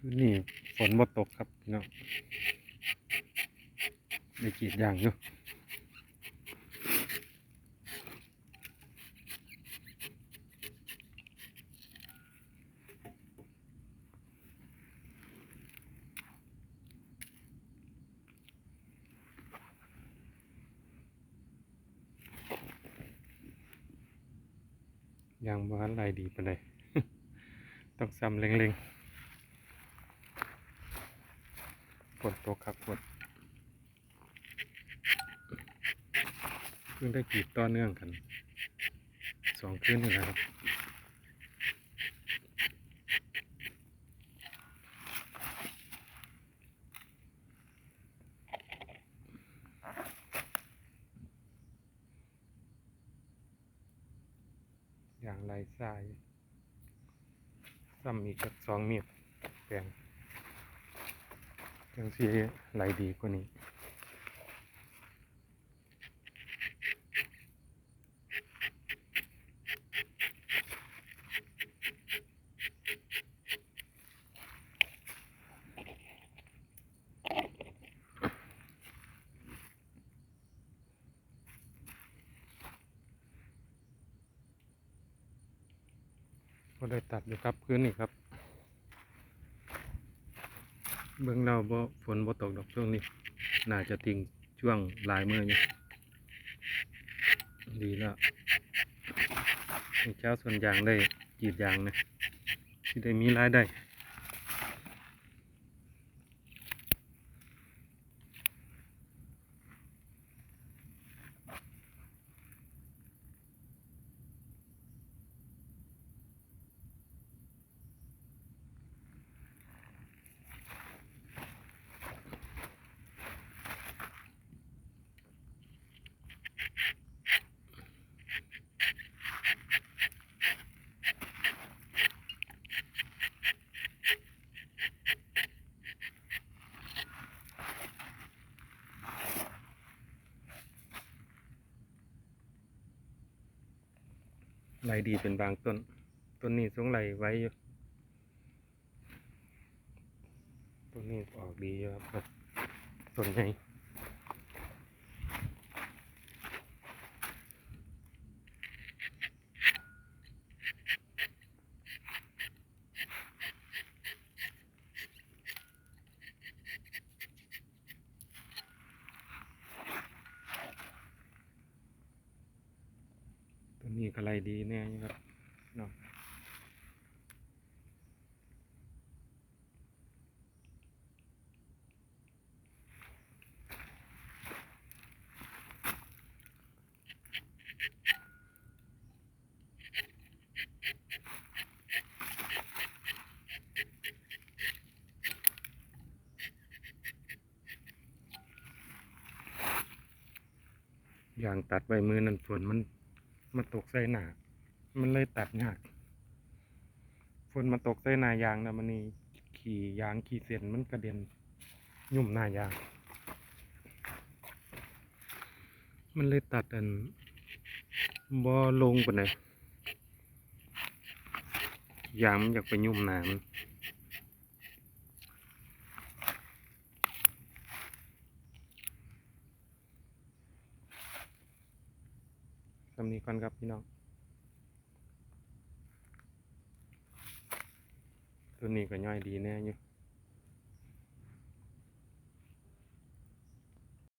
คืนนี้ฝนบ่ตกครับพี่น้องได้กรีดยางอยู่ยางบ้านไรดีปานใดต้องซ้ำเล็งๆ ฝนตกครับฝนเพิ่งได้กรีดต่อเนื่องกันสองคืนนี่แหละครับอย่างไรทรายซ้ำอีกสักสองเมตรแปลง จังสีไหลดีกว่านี้ก็ได้ตัดอยู่ครับพื้นนี่ครับ เบื้องเราบ่ฝนบ่ตกดอกช่วงนี้ น่าจะทิ้งช่วงหลายมื้ออยู่ดีแล้วเจ้าส่วนยางได้กรีดยางนะที่ได้มีรายได้ ไหลดีเป็นบางต้น ต้นนี้สูงไหลไว้อยู่ต้นนี้ออกดีอยู่ครับต้นใหญ่ นนี้ก็ไหลดีแน่ครับเนาะอย่างตัดใบมือนั่นฝนมัน มาตกใส่หนา มันเลยตัดยาก ฝนมาตกใส่หนายางนะมันนี่ขี่ยางขี่เส้นมันกระเด็นยุ่มหนายาง มันเลยตัดอันบ่ลงปานใดยางมันอยากไปยุ่มหนามัน ทำนี้ก่อนครับพี่น้อง ตัวนี้ก็ย่อยดีแน่อยู่